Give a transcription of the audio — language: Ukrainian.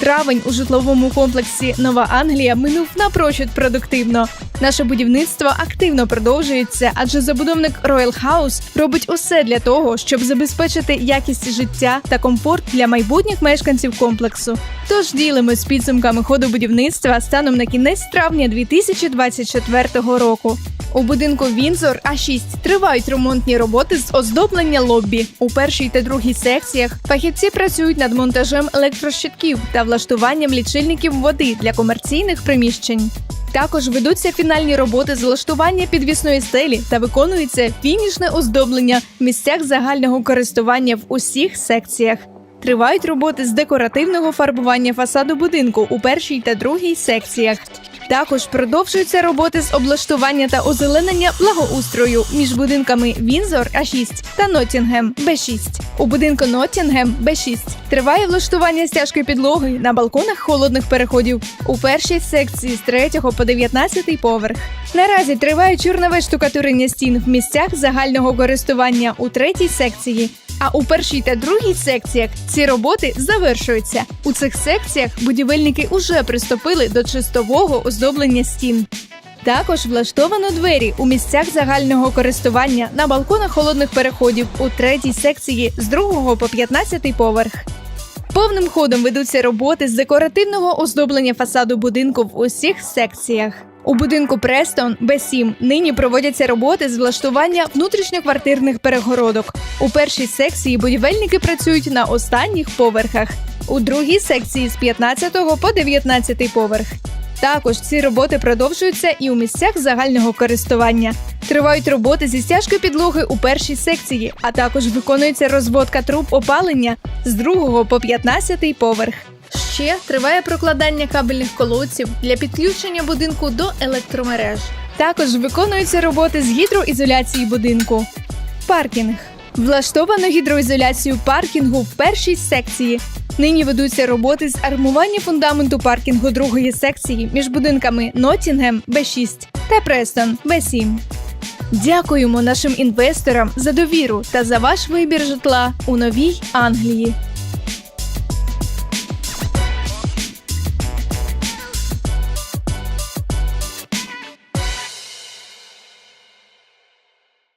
Травень у житловому комплексі Нова Англія минув напрочуд продуктивно. Наше будівництво активно продовжується, адже забудовник Royal House робить усе для того, щоб забезпечити якість життя та комфорт для майбутніх мешканців комплексу. Тож ділимось підсумками ходу будівництва станом на кінець травня 2024 року. У будинку Вінзор А6 тривають ремонтні роботи з оздоблення лоббі. У першій та другій секціях фахівці працюють над монтажем електрощитків та влаштуванням лічильників води для комерційних приміщень. Також ведуться фінальні роботи з влаштування підвісної стелі та виконується фінішне оздоблення в місцях загального користування в усіх секціях. Тривають роботи з декоративного фарбування фасаду будинку у першій та другій секціях. Також продовжуються роботи з облаштування та озеленення благоустрою між будинками Вінзор А6 та Ноттінгем Б6. У будинку Ноттінгем Б6 триває влаштування стяжки підлоги на балконах холодних переходів у першій секції з 3 по 19 поверх. Наразі триває чорнове штукатурення стін в місцях загального користування у третій секції. А у першій та другій секціях ці роботи завершуються. У цих секціях будівельники уже приступили до чистового оздоблення стін. Також влаштовано двері у місцях загального користування на балконах холодних переходів у третій секції з 2 по 15 поверх. Повним ходом ведуться роботи з декоративного оздоблення фасаду будинку в усіх секціях. У будинку Престон Б7 нині проводяться роботи з влаштування внутрішньоквартирних перегородок. У першій секції будівельники працюють на останніх поверхах, у другій секції з 15 по 19 поверх. Також ці роботи продовжуються і у місцях загального користування. Тривають роботи зі стяжки підлоги у першій секції, а також виконується розводка труб опалення з 2 по 15 поверх. Ще триває прокладання кабельних колодців для підключення будинку до електромереж. Також виконуються роботи з гідроізоляції будинку. Паркінг. Влаштовано гідроізоляцію паркінгу в першій секції. Нині ведуться роботи з армування фундаменту паркінгу другої секції між будинками Ноттінгем Б6 та Престон Б7. Дякуємо нашим інвесторам за довіру та за ваш вибір житла у новій Англії.